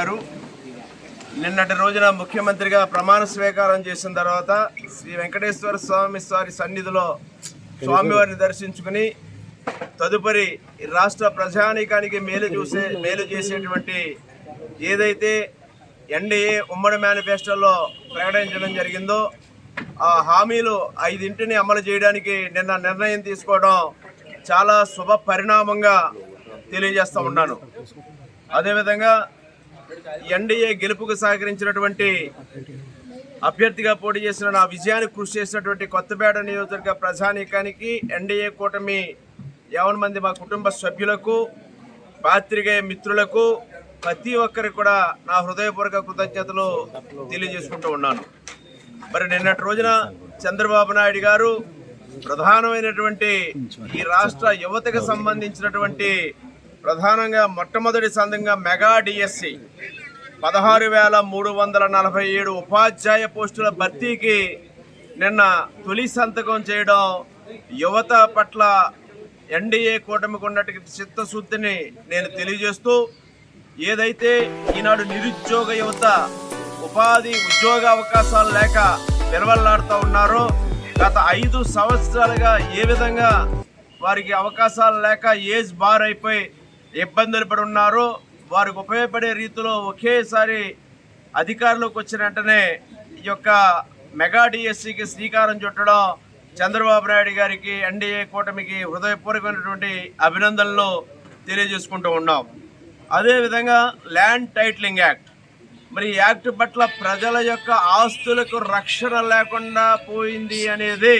గారు. నిన్నటి రోజున ముఖ్యమంత్రిగా ప్రమాణ స్వీకారం చేసిన తర్వాత శ్రీ వెంకటేశ్వర స్వామి వారి సన్నిధిలో స్వామివారిని దర్శించుకుని తదుపరి ఈ రాష్ట్ర ప్రజానీకానికి మేలు చూసే మేలు చేసేటువంటి ఏదైతే ఎన్డీఏ ఉమ్మడి మేనిఫెస్టోలో ప్రకటించడం జరిగిందో ఆ హామీలు ఐదింటిని అమలు చేయడానికి నిన్న నిర్ణయం తీసుకోవడం చాలా శుభ పరిణామంగా తెలియజేస్తూ ఉన్నాను. అదేవిధంగా ఎన్డీఏ గెలుపుకు సహకరించినటువంటి అభ్యర్థిగా పోటీ చేసిన నా విజయానికి కృషి చేసినటువంటి కొత్తపేట నియోజకవర్గ ప్రజానీకానికి ఎన్డీఏ కూటమి యావన్ మంది మా కుటుంబ సభ్యులకు పాత్రికేయ మిత్రులకు ప్రతి ఒక్కరికి కూడా నా హృదయపూర్వక కృతజ్ఞతలు తెలియజేసుకుంటూ ఉన్నాను. మరి నిన్నటి రోజున చంద్రబాబు నాయుడు గారు ప్రధానమైనటువంటి ఈ రాష్ట్ర యువతకు సంబంధించినటువంటి ప్రధానంగా మొట్టమొదటి సందంగా మెగా డిఎస్సి పదహారు వేల మూడు వందల నలభై ఏడు ఉపాధ్యాయ పోస్టుల భర్తీకి నిన్న తొలి సంతకం చేయడం యువత పట్ల ఎన్డీఏ కూటమికి ఉన్నటువంటి చిత్తశుద్ధిని నేను తెలియజేస్తూ ఏదైతే ఈనాడు నిరుద్యోగ యువత ఉపాధి ఉద్యోగ అవకాశాలు లేక విరవల్లాడుతూ ఉన్నారో గత ఐదు సంవత్సరాలుగా ఏ విధంగా వారికి అవకాశాలు లేక ఏజ్ బార్ అయిపోయి ఇబ్బందులు పడి ఉన్నారో వారికి ఉపయోగపడే రీతిలో ఒకేసారి అధికారంలోకి వచ్చిన వెంటనే ఈ యొక్క మెగా డిఎస్సికి శ్రీకారం చుట్టడం చంద్రబాబు నాయుడు గారికి ఎన్డీఏ కూటమికి హృదయపూర్వకమైనటువంటి అభినందనలు తెలియజేసుకుంటూ ఉన్నాం. అదేవిధంగా ల్యాండ్ టైటిలింగ్ యాక్ట్. మరి ఈ యాక్ట్ పట్ల ప్రజల యొక్క ఆస్తులకు రక్షణ లేకుండా పోయింది అనేది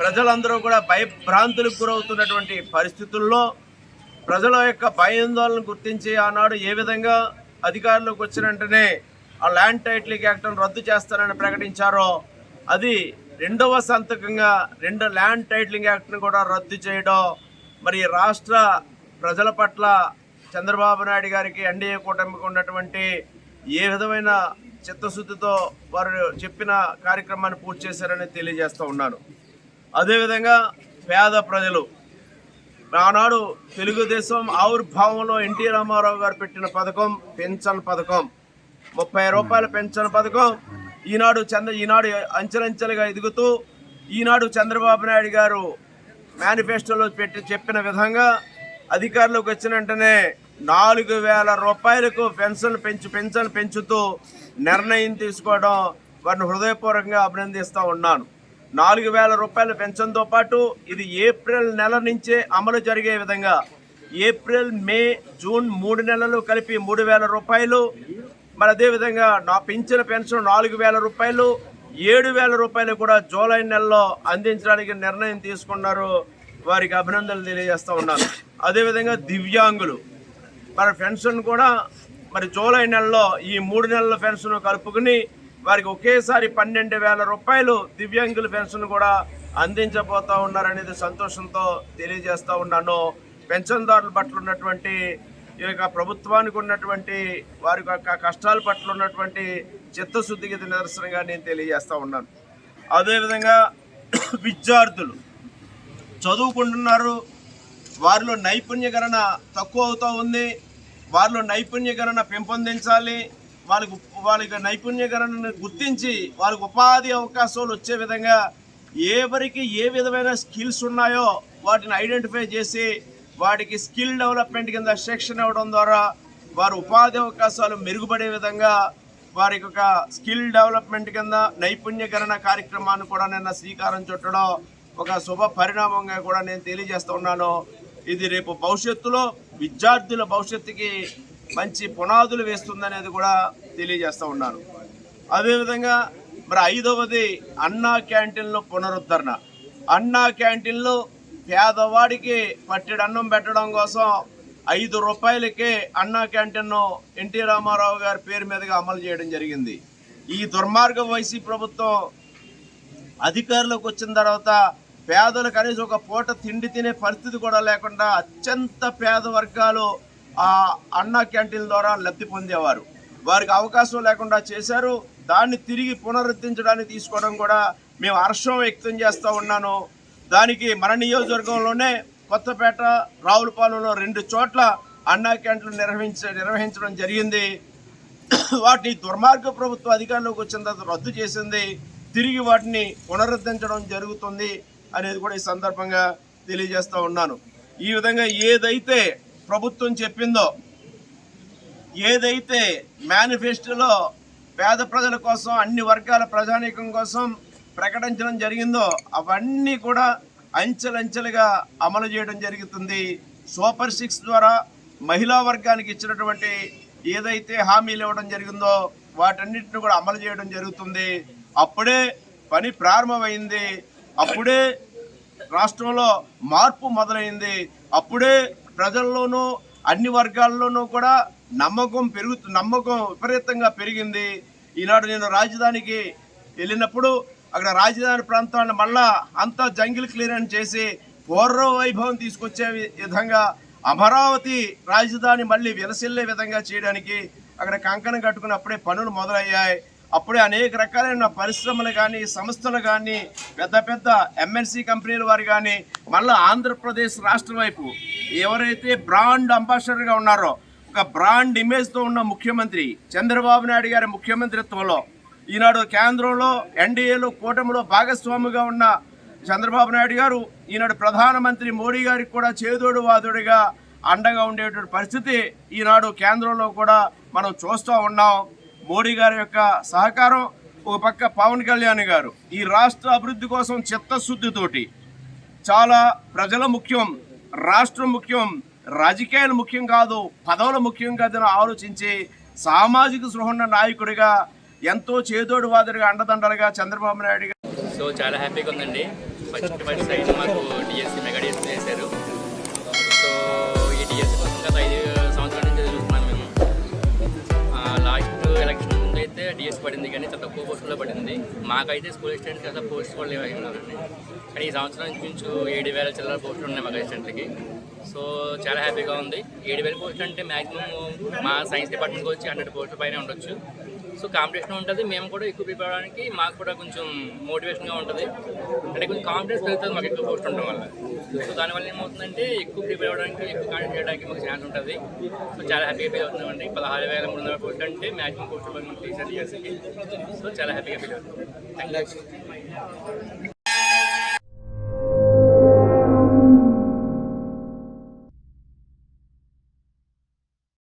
ప్రజలందరూ కూడా భయభ్రాంతులకు గురవుతున్నటువంటి పరిస్థితుల్లో ప్రజల యొక్క భయాందోళన గుర్తించి ఆనాడు ఏ విధంగా అధికారంలోకి వచ్చిన వెంటనే ఆ ల్యాండ్ టైటిలింగ్ యాక్ట్ను రద్దు చేస్తానని ప్రకటించారో అది రెండవ సంతకంగా రెండు ల్యాండ్ టైటిలింగ్ యాక్ట్ను కూడా రద్దు చేయడం మరి రాష్ట్ర ప్రజల పట్ల చంద్రబాబు నాయుడు గారికి ఎన్డీఏ కూటమికి ఉన్నటువంటి ఏ విధమైన చిత్తశుద్ధితో వారు చెప్పిన కార్యక్రమాన్ని పూర్తి చేశారని తెలియజేస్తూ ఉన్నాను. అదేవిధంగా పేద ప్రజలు ఆనాడు తెలుగుదేశం ఆవిర్భావంలో ఎన్టీ రామారావు గారు పెట్టిన పథకం పెన్షన్ పథకం. ముప్పై రూపాయల పెన్షన్ పథకం ఈనాడు చంద్ర ఈనాడు అంచెలంచెలుగా ఎదుగుతూ ఈనాడు చంద్రబాబు నాయుడు గారు మేనిఫెస్టోలో పెట్టి చెప్పిన విధంగా అధికారులకు వచ్చిన వెంటనే నాలుగు వేల రూపాయలకు పెన్షన్ పెంచు పెన్షన్ పెంచుతూ నిర్ణయం తీసుకోవడం వారిని హృదయపూర్వకంగా అభినందిస్తూ ఉన్నాను. నాలుగు వేల రూపాయలు పెన్షన్తో పాటు ఇది ఏప్రిల్ నెల నుంచే అమలు జరిగే విధంగా ఏప్రిల్ మే జూన్ మూడు నెలలు కలిపి మూడు వేల రూపాయలు. మరి అదేవిధంగా నా పెంచిన పెన్షన్ నాలుగు వేల రూపాయలు. ఏడు వేల రూపాయలు కూడా జూలై నెలలో అందించడానికి నిర్ణయం తీసుకున్నారు. వారికి అభినందనలు తెలియజేస్తూ ఉన్నాను. అదేవిధంగా దివ్యాంగులు. మరి పెన్షన్ కూడా మరి జూలై నెలలో ఈ మూడు నెలల పెన్షన్ కలుపుకుని వారికి ఒకేసారి పన్నెండు వేల రూపాయలు దివ్యాంగుల పెన్షన్ కూడా అందించబోతా ఉన్నారనేది సంతోషంతో తెలియజేస్తూ ఉన్నాను. పెన్షన్దారుల పట్ల ఉన్నటువంటి ఈ యొక్క ప్రభుత్వానికి ఉన్నటువంటి వారి యొక్క కష్టాల పట్ల ఉన్నటువంటి చిత్తశుద్ధికి నిదర్శనంగా నేను తెలియజేస్తూ ఉన్నాను. అదేవిధంగా విద్యార్థులు చదువుకుంటున్నారు వారిలో నైపుణ్యకరణ తక్కువ అవుతూ ఉంది వారిలో నైపుణ్యకరణ పెంపొందించాలి వాళ్ళకు వాళ్ళకి నైపుణ్యకరణను గుర్తించి వారికి ఉపాధి అవకాశాలు వచ్చే విధంగా ఎవరికి ఏ విధమైన స్కిల్స్ ఉన్నాయో వాటిని ఐడెంటిఫై చేసి వాటికి స్కిల్ డెవలప్మెంట్ కింద శిక్షణ ఇవ్వడం ద్వారా వారు ఉపాధి అవకాశాలు మెరుగుపడే విధంగా వారి యొక్క స్కిల్ డెవలప్మెంట్ కింద నైపుణ్యకరణ కార్యక్రమాన్ని కూడా నిన్న శ్రీకారం చుట్టడం ఒక శుభ పరిణామంగా కూడా నేను తెలియజేస్తున్నాను ఇది రేపు భవిష్యత్తులో విద్యార్థుల భవిష్యత్తుకి మంచి పునాదులు వేస్తుందనేది కూడా తెలియజేస్తూ ఉన్నాను. అదేవిధంగా మరి ఐదవది అన్నా క్యాంటీన్లో పునరుద్ధరణ. అన్నా క్యాంటీన్లో పేదవాడికి పట్టెడన్నం పెట్టడం కోసం ఐదు రూపాయలకే అన్నా క్యాంటీన్ను ఎన్టీ రామారావు గారి పేరు మీదుగా అమలు చేయడం జరిగింది. ఈ దుర్మార్గ వైసీ ప్రభుత్వం అధికారులకు వచ్చిన తర్వాత పేదలు కనీసం ఒక పూట తిండి తినే పరిస్థితి కూడా లేకుండా అత్యంత పేద వర్గాలు ఆ అన్నా క్యాంటీన్ ద్వారా లబ్ధి పొందేవారు. వారికి అవకాశం లేకుండా చేశారు. దాన్ని తిరిగి పునరుద్ధరించడానికి తీసుకోవడం కూడా మేము హర్షం వ్యక్తం చేస్తూ ఉన్నాను. దానికి మన నియోజకవర్గంలోనే కొత్తపేట రావులపాలెంలో రెండు చోట్ల అన్నా క్యాంటీన్లు నిర్వహించ నిర్వహించడం జరిగింది. వాటిని దుర్మార్గ ప్రభుత్వ అధికారంలోకి వచ్చిన తర్వాత రద్దు చేసింది. తిరిగి వాటిని పునరుద్ధరించడం జరుగుతుంది అనేది కూడా ఈ సందర్భంగా తెలియజేస్తూ ఉన్నాను. ఈ విధంగా ఏదైతే ప్రభుత్వం చెప్పిందో ఏదైతే మేనిఫెస్టోలో పేద ప్రజల కోసం అన్ని వర్గాల ప్రజానీకం కోసం ప్రకటించడం జరిగిందో అవన్నీ కూడా అంచెలంచెలుగా అమలు చేయడం జరుగుతుంది. సూపర్ సిక్స్ ద్వారా మహిళా వర్గానికి ఇచ్చినటువంటి ఏదైతే హామీలు ఇవ్వడం జరిగిందో వాటన్నిటిని కూడా అమలు చేయడం జరుగుతుంది. అప్పుడే పని ప్రారంభమైంది. అప్పుడే రాష్ట్రంలో మార్పు మొదలైంది. అప్పుడే ప్రజల్లోనూ అన్ని వర్గాల్లోనూ కూడా నమ్మకం పెరుగుతు నమ్మకం విపరీతంగా పెరిగింది. ఈనాడు నేను రాజధానికి వెళ్ళినప్పుడు అక్కడ రాజధాని ప్రాంతాన్ని మళ్ళా అంతా జంగిల్ క్లియరెన్స్ చేసి పూర్వ వైభవం తీసుకొచ్చే విధంగా అమరావతి రాజధాని మళ్ళీ విలసిల్లే విధంగా చేయడానికి అక్కడ కంకణం కట్టుకున్నప్పుడే పనులు మొదలయ్యాయి. అప్పుడే అనేక రకాలైన పరిశ్రమలు కానీ సంస్థలు కానీ పెద్ద పెద్ద ఎంఎన్సీ కంపెనీల వారు కానీ మళ్ళీ ఆంధ్రప్రదేశ్ రాష్ట్రం వైపు ఎవరైతే బ్రాండ్ అంబాసిడర్గా ఉన్నారో ఒక బ్రాండ్ ఇమేజ్తో ఉన్న ముఖ్యమంత్రి చంద్రబాబు నాయుడు గారి ముఖ్యమంత్రిత్వంలో ఈనాడు కేంద్రంలో ఎన్డీఏలో కూటమిలో భాగస్వామిగా ఉన్న చంద్రబాబు నాయుడు గారు ఈనాడు ప్రధానమంత్రి మోడీ గారికి కూడా చేదోడు వాదోడుగా అండగా ఉండేటువంటి పరిస్థితి ఈనాడు కేంద్రంలో కూడా మనం చూస్తూ ఉన్నాం. మోడీ గారి యొక్క సహకారం ఒక పక్క పవన్ కళ్యాణ్ గారు. ఈ రాష్ట్ర అభివృద్ధి కోసం చిత్తశుద్ధితోటి చాలా ప్రజల ముఖ్యం రాష్ట్రం ముఖ్యం రాజకీయాలు ముఖ్యం కాదు పదవులు ముఖ్యం కాదని ఆలోచించి సామాజిక సృహణ నాయకుడిగా ఎంతో చేదోడు వాదుడిగా అండదండలుగా చంద్రబాబు నాయుడు సో చాలా హ్యాపీగా ఉందండి. ఫస్ట్ ఫస్ట్ సైడ్ మాకు డిఎస్సీ మెగా డిఎస్సీ చేశారు. సో ఈ డిఎస్సీ కోసం గత ఐదు పడింది కానీ చాలా తక్కువ పోస్టుల్లో పడింది. మాకైతే స్కూల్ అసిస్టెంట్కి అసలు పోస్ట్ కూడా లేవు కానీ ఈ సంవత్సరం ఇంచుమించు ఏడు వేల చిల్లర పోస్టులు ఉన్నాయి మాకు అసిస్టెంట్లకి. సో చాలా హ్యాపీగా ఉంది. ఏడు వేల పోస్టులు అంటే మ్యాక్సిమం మా సైన్స్ డిపార్ట్మెంట్కి వచ్చి హండ్రెడ్ పోస్టుల పైన ఉండొచ్చు. సో కాంపిటీషన్ ఉంటుంది. మేము కూడా ఎక్కువ ప్రిపేర్ అవ్వడానికి మాకు కూడా కొంచెం మోటివేషన్గా ఉంటుంది. అంటే కొంచెం కాన్ఫిడెన్స్ పెరుగుతుంది మాకు ఎక్కువ పోస్ట్ ఉండడం వల్ల. సో దానివల్ల ఏమవుతుందంటే ఎక్కువ ప్రిపేర్ అవ్వడానికి ఎక్కువ కాంటెక్ట్ చేయడానికి మాకు ఛాన్స్ ఉంటుంది. సో చాలా హ్యాపీగా ఫీల్ అవుతున్నామండి. పదహారు వేల మూడు వందల పోస్ట్ అంటే మ్యాక్సిమం పోస్ట్ మనకి టీచర్ చేసి సో చాలా హ్యాపీగా ఫీల్ అవుతుంది థ్యాంక్ యూ